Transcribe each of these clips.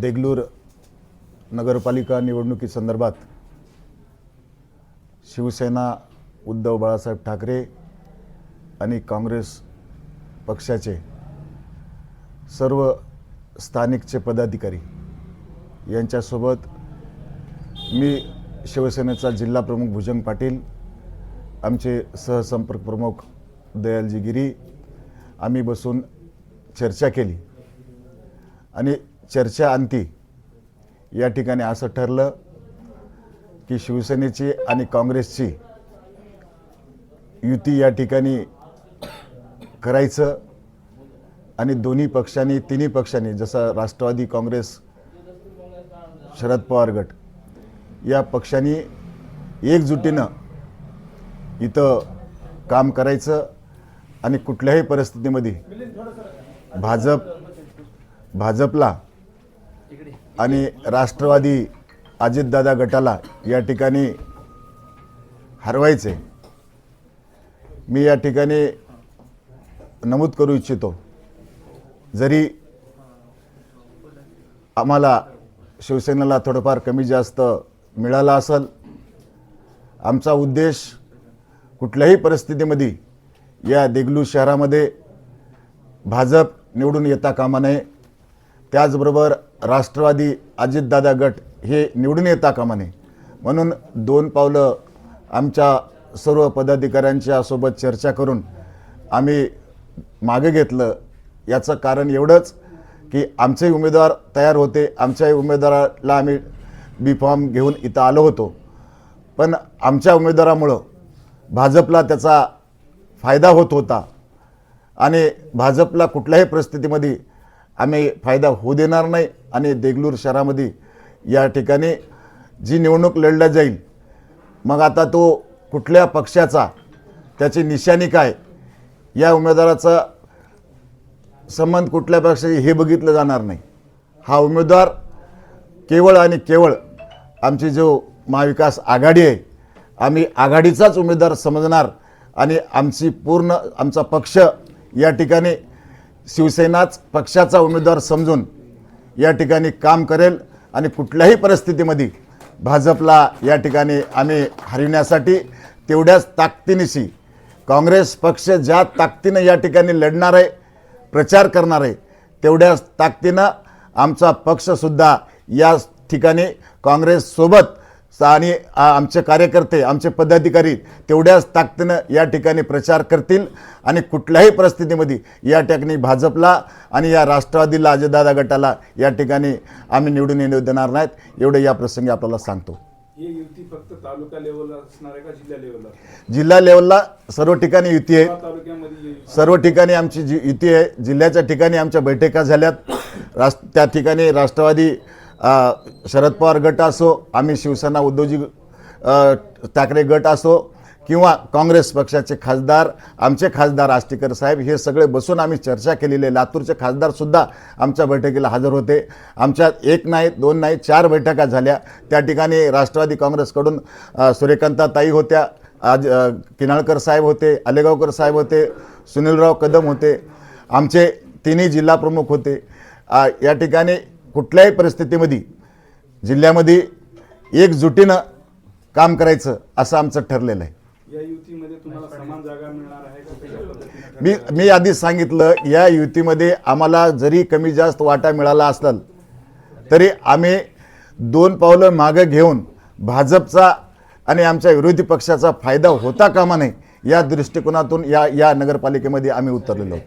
देगलूर नगरपालिका निवडणुकीसंदर्भात शिवसेना उद्धव बाळासाहेब ठाकरे आणि काँग्रेस पक्षाचे सर्व स्थानिकचे पदाधिकारी यांच्यासोबत मी शिवसेनेचा जिल्हा प्रमुख भुजंग पाटील आमचे सहसंपर्क प्रमुख दयालजी गिरी आम्ही बसून चर्चा केली. आणि चर्चा अंती या ठिकाणी असं ठरलं की शिवसेनेची आणि काँग्रेसची युती या ठिकाणी करायचं आणि दोन्ही पक्षांनी तिन्ही पक्षांनी जसं राष्ट्रवादी काँग्रेस शरद पवार गट या पक्षांनी एकजुटीनं इथं काम करायचं आणि कुठल्याही परिस्थितीमध्ये भाजप भाजपला आणि राष्ट्रवादी अजितदादा गटाला या ठिकाणी हरवायचे. मी या ठिकाणी नमूद करू इच्छितो. जरी आम्हाला शिवसेनेला थोडंफार कमी जास्त मिळालं असेल आमचा उद्देश कुठल्याही परिस्थितीमध्ये या देगलू शहरामध्ये भाजप निवडून येता कामा नये. त्याचबरोबर राष्ट्रवादी अजितदादा गट हे निवडून येता कामा नये. म्हणून दोन पावलं आमच्या सर्व पदाधिकाऱ्यांच्या सोबत चर्चा करून आम्ही मागे घेतलं. याचं कारण एवढंच की आमचे उमेदवार तयार होते. आमच्याही उमेदवाराला आम्ही बी फॉर्म घेऊन इथं आलो होतो. पण आमच्या उमेदवारामुळं भाजपला त्याचा फायदा होत होता. आणि भाजपला कुठल्याही परिस्थितीमध्ये आम्ही फायदा होऊ देणार नाही आणि देगलूर शहरामध्ये या ठिकाणी जी निवडणूक लढल्या जाईल मग आता तो कुठल्या पक्षाचा त्याची निशाणी काय या उमेदवाराचा संबंध कुठल्या पक्षाशी हे बघितलं जाणार नाही. हा उमेदवार केवळ आणि केवळ आमची जो महाविकास आघाडी आहे आम्ही आघाडीचाच उमेदवार समजणार आणि आमची पूर्ण आमचा पक्ष या ठिकाणी शिवसेनाच पक्षाचा उमेदवार समजून या ठिकाणी काम करेल आणि कुठल्याही परिस्थितीमध्ये भाजपला या ठिकाणी आम्ही हरविण्यासाठी तेवढ्याच ताकदीनिशी काँग्रेस पक्ष ज्या ताकदीनं या ठिकाणी लढणार आहे प्रचार करणार आहे तेवढ्याच ताकदीनं आमचा पक्षसुद्धा या ठिकाणी काँग्रेससोबत आणि आमचे कार्यकर्ते आमचे पदाधिकारी तेवढ्याच ताकदीनं या ठिकाणी प्रचार करतील आणि कुठल्याही परिस्थितीमध्ये या ठिकाणी भाजपला आणि या राष्ट्रवादीला अजयदादा गटाला या ठिकाणी आम्ही निवडून येऊ देणार नाहीत. एवढं या प्रसंगी आपल्याला सांगतो. युती फक्त तालुका लेवलला असणार आहे का जिल्हा लेवलला जिल्हा लेवलला सर्व ठिकाणी युती आहे. सर्व ठिकाणी आमची जी युती आहे जिल्ह्याच्या ठिकाणी आमच्या बैठका झाल्यात. राष्ट्र त्या ठिकाणी राष्ट्रवादी शरद पवार गट असो आम्ही शिवसेना उद्धवजी ठाकरे गट असो किंवा काँग्रेस पक्षाचे खासदार आमचे खासदार आष्टीकर साहेब हे सगळे बसून आम्ही चर्चा केलेली आहे. लातूरचे खासदारसुद्धा आमच्या बैठकीला हजर होते. आमच्या एक नाही दोन नाही चार बैठका झाल्या. त्या ठिकाणी राष्ट्रवादी काँग्रेसकडून सूर्यकांता सूर्यकांताताई होत्या आज किनाळकर साहेब होते आलेगावकर साहेब होते सुनीलराव कदम होते. आमचे तिन्ही जिल्हाप्रमुख होते. या ठिकाणी कुठल्याही परिस्थितीमध्ये जिल्ह्यामध्ये एकजुटीनं काम करायचं असं आमचं ठरलेलं आहे. मी मी आधीच सांगितलं या युतीमध्ये आम्हाला जरी कमी जास्त वाटा मिळाला असेल तरी आम्ही दोन पावलं मागं घेऊन भाजपचा आणि आमच्या विरोधी पक्षाचा फायदा होता कामा नये या दृष्टिकोनातून या या नगरपालिकेमध्ये आम्ही उतरलेलो आहोत.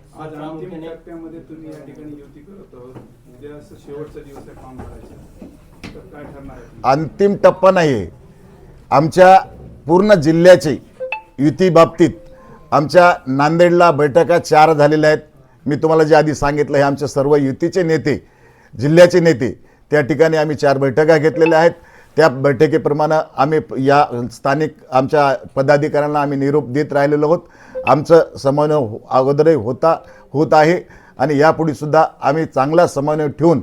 अंतिम टप्पा नाही आमच्या पूर्ण जिल्ह्याची युती बाबतीत आमच्या नांदेडला बैठका चार झालेल्या आहेत. मी तुम्हाला जे आधी सांगितलं हे आमचे सर्व युतीचे नेते जिल्ह्याचे नेते त्या ठिकाणी आम्ही चार बैठका घेतलेल्या आहेत. त्या बैठकीप्रमाणे आम्ही या स्थानिक आमच्या पदाधिकाऱ्यांना आम्ही निरोप देत राहिलेलो आहोत. आमचं समन्वय हो- अगोदरही होता होत आहे आणि यापुढेसुद्धा आम्ही चांगला समन्वय ठेवून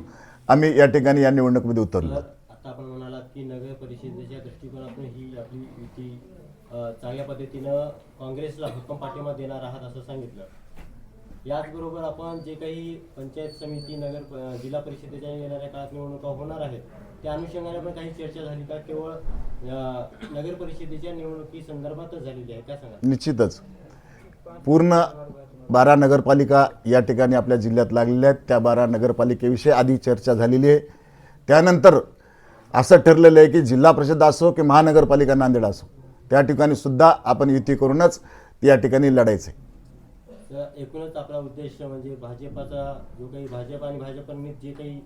आम्ही या ठिकाणी या निवडणुकीमध्ये उतरलो. आता आपण म्हणालात की नगर परिषदेच्या दृष्टिकोनातून ही आपली युती चांगल्या पद्धतीनं काँग्रेसला भक्कम पाठिंबा देणार आहात असं सांगितलं. याचबरोबर आपण जे काही पंचायत समिती नगर प- जिल्हा परिषदेच्या येणाऱ्या काळात निवडणुका होणार आहेत त्या अनुषंगाने पण काही चर्चा झाली का? केवळ अं, नगर परिषदेच्या निवडणुकी संदर्भातच झालेली आहे काय सांगा? निश्चितच. पूर्ण बारा नगरपालिका या ठिकाणी आपल्या जिल्ह्यात लागलेल्या आहेत. त्या बारा नगरपालिकेविषयी आधी चर्चा झालेली आहे. त्यानंतर असं ठरलेलं आहे की जिल्हा परिषद असो की महानगरपालिका नांदेड असो त्या ठिकाणी सुद्धा आपण युती करूनच या ठिकाणी लढायचं आहे. तर एकूणच आपला उद्देश म्हणजे भाजपाचा जो काही भाजप आणि भाजपनित जे काही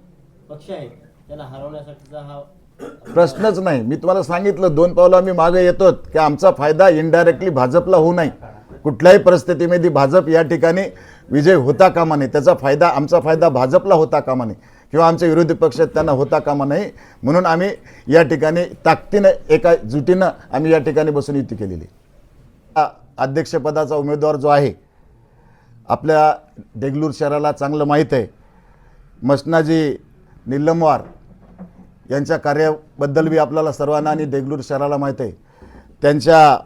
पक्ष आहेत त्याला हरवण्यासाठीचा हा प्रश्नच नाही. मी तुम्हाला सांगितलं दोन पावलं आम्ही मागे येतो की आमचा फायदा इनडायरेक्टली भाजपला होऊ नये. कुठल्याही परिस्थितीमध्ये भाजप या ठिकाणी विजय होता कामा नये. त्याचा फायदा आमचा फायदा भाजपला होता कामा नये. किंवा आमच्या विरोधी पक्षात त्यांना होता कामा नये. म्हणून आम्ही या ठिकाणी ताकदीनं एका जुटीनं आम्ही या ठिकाणी बसून युती केलेली अध्यक्षपदाचा उमेदवार जो आहे आपल्या देगलूर शहराला चांगलं माहीत आहे. मसनाजी निलमवार यांच्या कार्याबद्दल बी आपल्याला सर्वांना आणि देगलूर शहराला माहीत आहे. त्यांच्या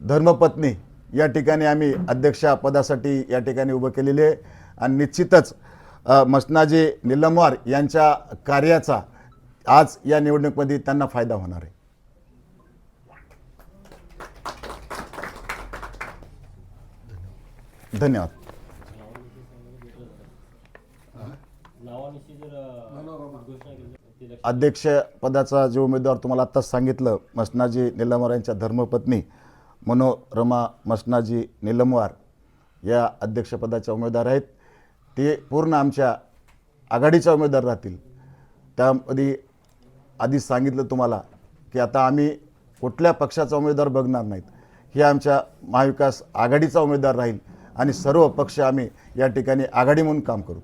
धर्मपत्नी या ठिकाणी आम्ही अध्यक्षपदासाठी या ठिकाणी उभं केलेले आहे. आणि निश्चितच मसनाजी निलमवार यांच्या कार्याचा आज या निवडणुकीमध्ये त्यांना फायदा होणार आहे. धन्यवाद. अध्यक्ष पदाचा जे अध्यक्षपदाचा जो उमेदवार तुम्हाला आत्ताच सांगितलं मसनाजी निलमवार यांच्या धर्मपत्नी मनोरमा मसनाजी निलमवार या अध्यक्षपदाच्या उमेदवार आहेत. ते पूर्ण आमच्या आघाडीच्या उमेदवार राहतील. त्यामध्ये आधीच सांगितलं तुम्हाला की आता आम्ही कुठल्या पक्षाचा उमेदवार बघणार नाहीत. हे आमच्या महाविकास आघाडीचा उमेदवार राहील. आणि सर्व पक्ष आम्ही या ठिकाणी आघाडी म्हणून काम करू.